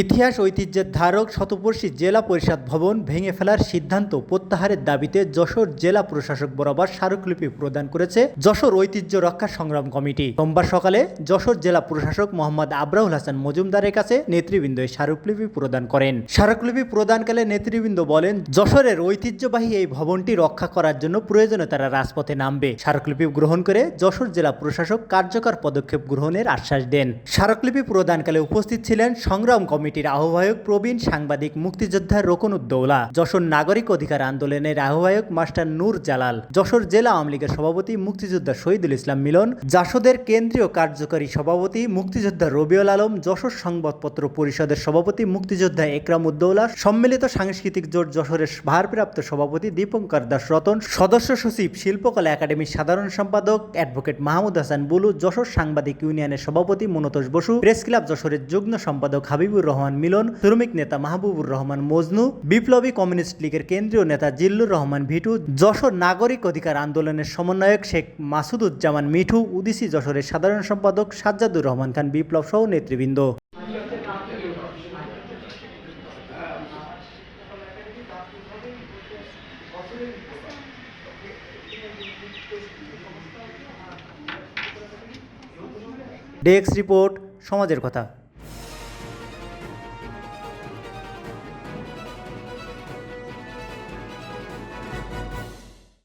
ইতিহাস ঐতিহ্যের ধারক শতবর্ষী জেলা পরিষদ ভবন ভেঙে ফেলার সিদ্ধান্ত প্রত্যাহারের দাবিতে যশোর জেলা প্রশাসক বরাবর স্মারকলিপি প্রদান করেছে যশোর ঐতিহ্য রক্ষা সংগ্রাম কমিটি। সোমবার সকালে যশোর জেলা প্রশাসক মোহাম্মদ আবরাউল হাসান মজুমদারের কাছে নেতৃবৃন্দ এই স্মারকলিপি প্রদান করেন। স্মারকলিপি প্রদানকালে নেতৃবৃন্দ বলেন, যশোরের ঐতিহ্যবাহী এই ভবনটি রক্ষা করার জন্য প্রয়োজনে তারা রাজপথে নামবে। স্মারকলিপি গ্রহণ করে যশোর জেলা প্রশাসক কার্যকর পদক্ষেপ গ্রহণের আশ্বাস দেন। স্মারকলিপি প্রদানকালে উপস্থিত ছিলেন সংগ্রাম কমিটির আহ্বায়ক প্রবীণ সাংবাদিক মুক্তিযোদ্ধা রকনুদ্দৌলা যশোর নাগরিক অধিকার আন্দোলনের আহ্বায়ক মাস্টার নূর জালাল, যশোর জেলা আওয়ামী লীগের সভাপতি মুক্তিযোদ্ধা শহীদুল ইসলাম মিলন জাসদের কেন্দ্রীয় কার্যকরী সভাপতি মুক্তিযোদ্ধা রবিউল আলম, যশোর সংবাদপত্র পরিষদের সভাপতি মুক্তিযোদ্ধা একরাম উদ্দৌলা, সম্মিলিত সাংস্কৃতিক জোট যশোরের ভারপ্রাপ্ত সভাপতি দীপঙ্কর দাস রতন, সদস্য সচিব শিল্পকলা একাডেমির সাধারণ সম্পাদক অ্যাডভোকেট মাহমুদ হাসান বুলু, যশোর সাংবাদিক ইউনিয়নের সভাপতি মনতোষ বসু প্রেস ক্লাব যশোরের যুগ্ম সম্পাদক হাবিবুর রহমান মিলন, শ্রমিক নেতা মাহবুবুর রহমান মজনু, বিপ্লবী কমিউনিস্ট লীগের কেন্দ্রীয় নেতা জিল্লুর রহমান ভিটু, যশোর নাগরিক অধিকার আন্দোলনের সমন্বয়ক শেখ মাসুদুজ্জামান মিঠু উদিসি যশোরের সাধারণ সম্পাদক সাজ্জাদুর রহমান খান বিপ্লব সহ নেতৃবৃন্দ। ডেস্ক রিপোর্ট, সমাজের কথা।